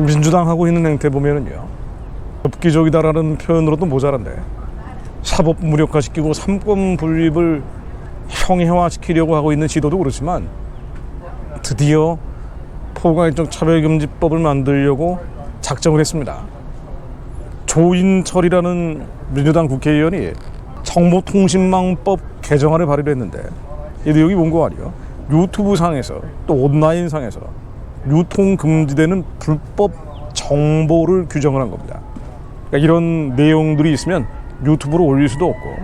민주당 하고 있는 행태 보면은요 엽기적이다라는 표현으로도 모자란데 사법 무력화시키고 삼권 분립을 형해화시키려고 하고 있는 시도도 그렇지만 드디어 포괄적 차별금지법을 만들려고 작정을 했습니다. 조인철이라는 민주당 국회의원이 정보통신망법 개정안을 발의를 했는데 이 내용이 뭔고 아니요 유튜브 상에서 또 온라인 상에서 유통 금지되는 불법 정보를 규정을 한 겁니다. 그러니까 이런 내용들이 있으면 유튜브로 올릴 수도 없고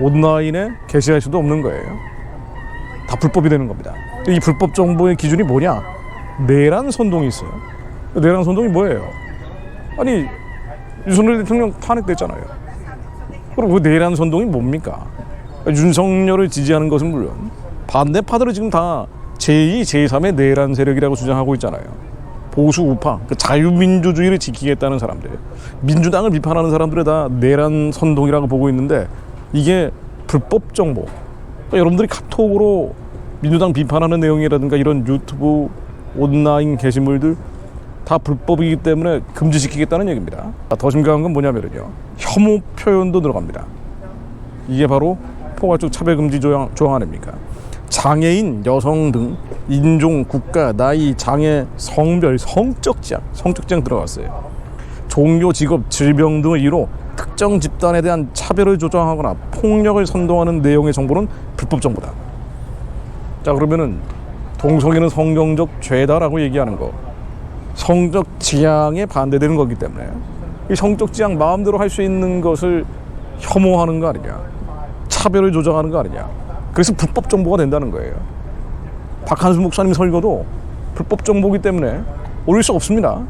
온라인에 게시할 수도 없는 거예요. 다 불법이 되는 겁니다. 이 불법 정보의 기준이 뭐냐? 내란 선동이 있어요. 내란 선동이 뭐예요? 아니 윤석열 대통령 탄핵됐잖아요. 그럼 그 내란 선동이 뭡니까? 윤석열을 지지하는 것은 물론 반대파들은 지금 다 제2, 제3의 내란 세력이라고 주장하고 있잖아요. 보수 우파, 그 자유민주주의를 지키겠다는 사람들, 민주당을 비판하는 사람들을 다 내란 선동이라고 보고 있는데 이게 불법 정보. 그러니까 여러분들이 카톡으로 민주당 비판하는 내용이라든가 이런 유튜브 온라인 게시물들 다 불법이기 때문에 금지시키겠다는 얘기입니다. 더 심각한 건 뭐냐면요. 혐오 표현도 들어갑니다. 이게 바로 포괄적 차별금지 조항, 조항 아닙니까? 장애인, 여성 등 인종, 국가, 나이, 장애, 성별, 성적 지향, 성적 지향 들어갔어요. 종교, 직업, 질병 등을 이유로 특정 집단에 대한 차별을 조장하거나 폭력을 선동하는 내용의 정보는 불법 정보다. 자 그러면은 동성애는 성경적 죄다라고 얘기하는 거 성적 지향에 반대되는 거기 때문에 이 성적 지향 마음대로 할 수 있는 것을 혐오하는 거 아니냐 차별을 조장하는 거 아니냐 그래서 불법 정보가 된다는 거예요. 박한수 목사님 설교도 불법 정보기 때문에 올릴 수 없습니다.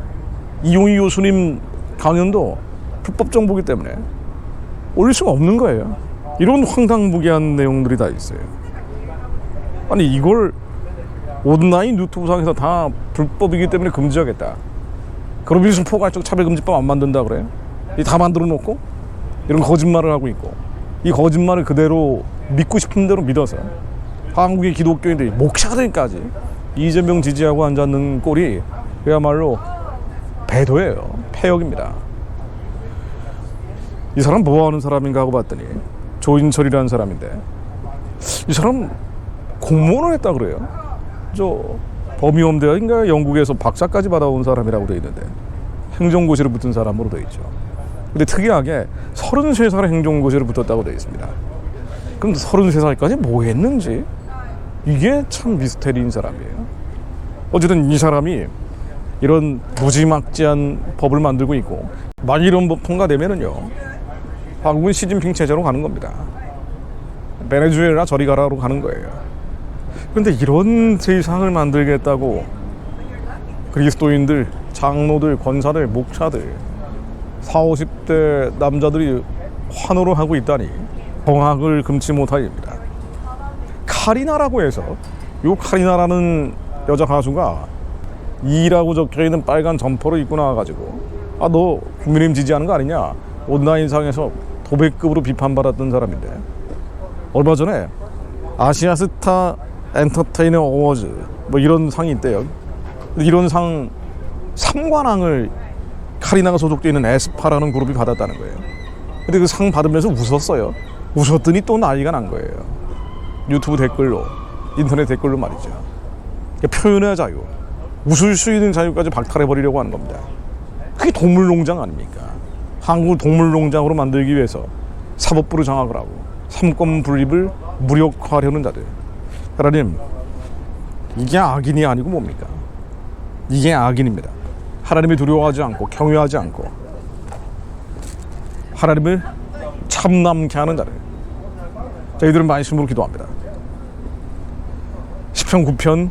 이용희 교수님 강연도 불법 정보기 때문에 올릴 수가 없는 거예요. 이런 황당무계한 내용들이 다 있어요. 아니 이걸 온라인 유튜브 상에서 다 불법이기 때문에 금지하겠다. 그럼 무슨 포괄적 차별금지법 안 만든다 그래요? 이다 만들어 놓고 이런 거짓말을 하고 있고 이 거짓말을 그대로 믿고 싶은 대로 믿어서 한국의 기독교인들이 목사들까지 이재명 지지하고 앉았는 꼴이 그야말로 배도예요. 폐역입니다. 이 사람 뭐 하는 사람인가 하고 봤더니 조인철이라는 사람인데 이 사람 공무원을 했다 그래요. 저 범위험대학인가 영국에서 박사까지 받아온 사람이라고 돼 있는데 행정고시를 붙은 사람으로 돼 있죠. 근데 특이하게 33살에 행정고시를 붙었다고 돼 있습니다. 그럼 33살까지 뭐 했는지 이게 참 미스테리인 사람이에요. 어쨌든 이 사람이 이런 무지막지한 법을 만들고 있고 만일 이런 법 통과되면은요 한국은 시진핑 체제로 가는 겁니다. 베네수엘라 저리 가라로 가는 거예요. 근데 이런 세상을 만들겠다고 그리스도인들, 장로들, 권사들, 목사들 40, 50대 남자들이 환호를 하고 있다니 정학을 금치 못하입니다. 카리나라고 해서 요 카리나라는 여자 가수가 이라고 적혀 있는 빨간 점퍼를 입고 나와가지고 아 너 국민의힘 지지하는 거 아니냐 온라인상에서 도배급으로 비판받았던 사람인데 얼마 전에 아시아스타 엔터테이너 어워즈 뭐 이런 상이 있대요. 이런 상 3관왕을 카리나가 소속되어 있는 에스파라는 그룹이 받았다는 거예요. 근데 그 상 받으면서 웃었어요. 웃었더니 또 난리가 난 거예요. 유튜브 댓글로, 인터넷 댓글로 말이죠. 그러니까 표현의 자유, 웃을 수 있는 자유까지 박탈해 버리려고 하는 겁니다. 그게 동물농장 아닙니까? 한국을 동물농장으로 만들기 위해서 사법부를 장악을 하고 삼권 분립을 무력화하려는 자들. 하나님, 이게 악인이 아니고 뭡니까? 이게 악인입니다. 하나님이 두려워하지 않고 경외하지 않고 하나님을 참남케 하는 자를 저희들은 말씀으로 기도합니다. 10편 9편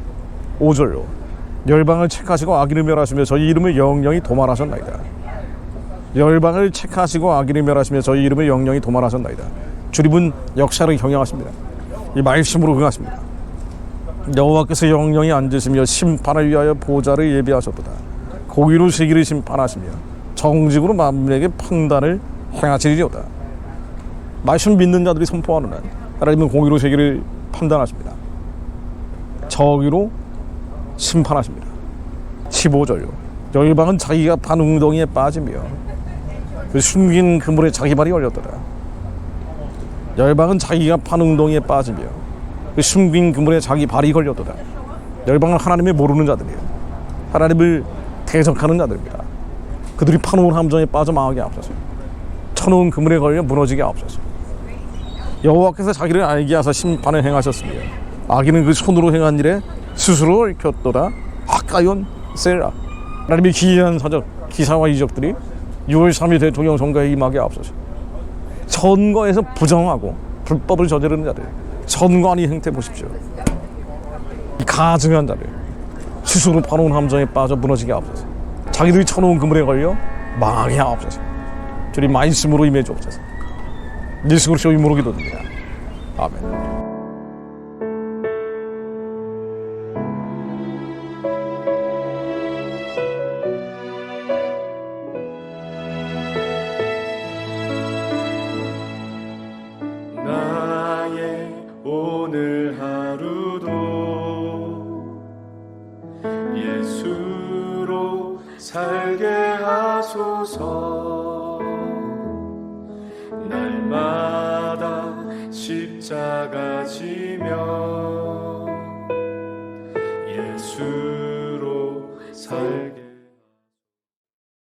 5절로 열방을 책하시고 악인을 멸하시며 저희 이름을 영영히 도말하셨나이다. 열방을 책하시고 악인을 멸하시며 저희 이름을 영영히 도말하셨나이다. 주님은 역사를 경영하십니다. 이 말씀으로 응하십니다. 여호와께서 영영히 앉으시며 심판을 위하여 보좌를 예비하셨도다. 고기로 세기를 심판하시며 정직으로 만민에게 판단을 행하시리로다. 말씀 믿는 자들이 선포하는 한 하나님은 공의로 세계를 판단하십니다. 정의로 심판하십니다. 15절요. 열방은 자기가 판 웅덩이에 빠지며 그 숨긴 그물에 자기 발이 걸렸더라. 열방은 자기가 판 웅덩이에 빠지며 그 숨긴 그물에 자기 발이 걸렸도다. 열방은 하나님을 모르는 자들이에요. 하나님을 대적하는 자들입니다. 그들이 파놓은 함정에 빠져 망하게 앞서서 쳐놓은 그물에 걸려 무너지게 앞서서 여호와께서 자기를 알게 하사 심판을 행하셨으며 아기는 그 손으로 행한 일에 스스로 얽혔도다. 아까연 세라. 하나님의 기이한 사적 기사와 이적들이 6월 3일 대통령 선거에 임하게 앞서서 선거에서 부정하고 불법을 저지르는 자들 선관위 행태 보십시오. 이 가증한 자들 스스로 파놓은 함정에 빠져 무너지게 앞서서 자기들이 쳐놓은 그물에 걸려 망하게 앞서서 주님 말씀으로 임해 주옵소서. 예수 그리스도 이름으로 기도드립니다. 아멘. 오늘 하 살게 하소서. 날마다 십자가 지며